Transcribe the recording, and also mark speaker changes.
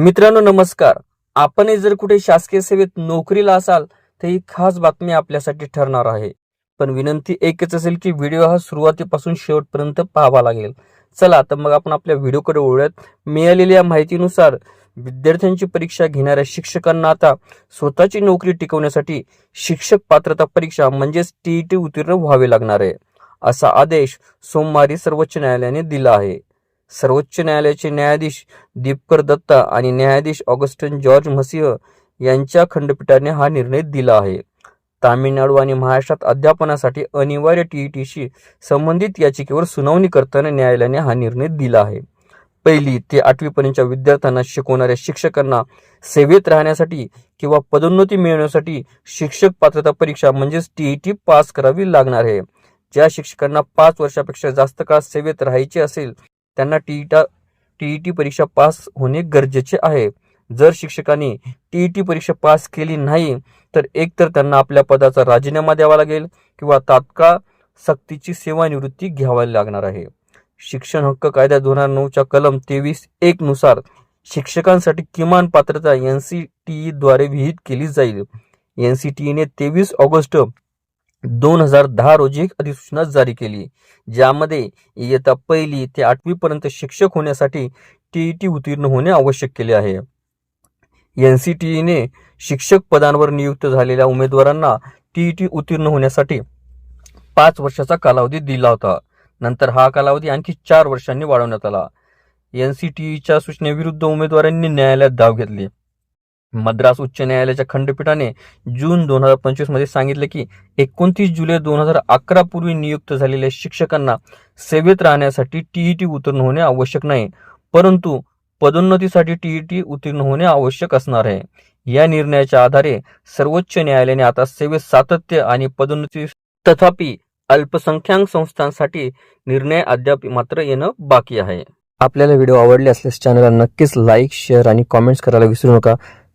Speaker 1: मित्रांनो नमस्कार. आपण जर कुठे शासकीय सेवेत नोकरीला असाल तर ही खास बातमी आपल्यासाठी ठरणार आहे. पण विनंती एकच असेल की व्हिडिओ हा सुरुवातीपासून शेवटपर्यंत पाहावा लागेल. चला तर मग आपण आपल्या व्हिडिओकडे वळूयात. मिळालेल्या माहितीनुसार विद्यार्थ्यांची परीक्षा घेणाऱ्या शिक्षकांना आता स्वतःची नोकरी टिकवण्यासाठी शिक्षक पात्रता परीक्षा म्हणजेच टीईटी उत्तीर्ण व्हावे लागणार आहे. असा आदेश सोमवारी सर्वोच्च न्यायालयाने दिला आहे. सर्वोच्च न्यायालयाचे न्यायाधीश दीपकर दत्ता आणि न्यायाधीश ऑगस्टन जॉर्ज मसिंह यांच्या खंडपीठाने हा निर्णय दिला आहे. तामिळनाडू आणि महाराष्ट्रात अध्यापनासाठी अनिवार्य टीईटीशी संबंधित याचिकेवर सुनावणी करताना न्यायालयाने हा निर्णय दिला आहे. पहिली ते आठवीपर्यंतच्या विद्यार्थ्यांना शिकवणाऱ्या शिक्षकांना सेवेत राहण्यासाठी किंवा पदोन्नती मिळवण्यासाठी शिक्षक पात्रता परीक्षा म्हणजेच टीईटी पास करावी लागणार आहे. ज्या शिक्षकांना पाच वर्षापेक्षा जास्त काळ सेवेत राहायचे असेल त्यांना टीईटा टीईटी परीक्षा पास होणे गरजेचे आहे. जर शिक्षकांनी टीईटी परीक्षा पास केली नाही तर एकतर त्यांना आपल्या पदाचा राजीनामा द्यावा लागेल किंवा तात्काळ सक्तीची सेवानिवृत्ती घ्यावी लागणार आहे. शिक्षण हक्क कायदा दोन हजार नऊच्या कलम तेवीस एक नुसार शिक्षकांसाठी किमान पात्रता एन सी टी ईद्वारे विहित केली जाईल. एन सी टी ईने तेवीस ऑगस्ट दोन हजार दहा रोजी एक अधिसूचना जारी केली ज्यामध्ये इयत्ता पहिली ते आठवी पर्यंत शिक्षक होण्यासाठी टीईटी उत्तीर्ण होणे आवश्यक केले आहे. एनसीटीईने शिक्षक पदांवर नियुक्त झालेल्या उमेदवारांना टीईटी उत्तीर्ण होण्यासाठी पाच वर्षाचा कालावधी दिला होता. नंतर हा कालावधी आणखी चार वर्षांनी वाढवण्यात आला. एनसीटीईच्या सूचनेविरुद्ध उमेदवारांनी न्यायालयात धाव घेतली. मद्रास उच्च न्यायालयाच्या खंडपीठाने जून दोन हजार पंचवीसमध्ये सांगितले की एकोणतीस जुलै दोन हजार अकरा पूर्वी नियुक्त झालेल्या शिक्षकांना सेवेत राहण्यासाठी टीईटी उत्तीर्ण होणे आवश्यक नाही परंतु पदोन्नतीसाठी टीईटी उत्तीर्ण होणे आवश्यक असणार आहे. या निर्णयाच्या आधारे सर्वोच्च न्यायालयाने आता सेवेत सातत्य आणि पदोन्नती तथापि अल्पसंख्याक संस्थांसाठी निर्णय अद्याप मात्र येणं बाकी आहे. आपल्याला व्हिडिओ आवडले असल्यास चॅनलला नक्कीच लाईक शेअर आणि कॉमेंट्स करायला विसरू नका.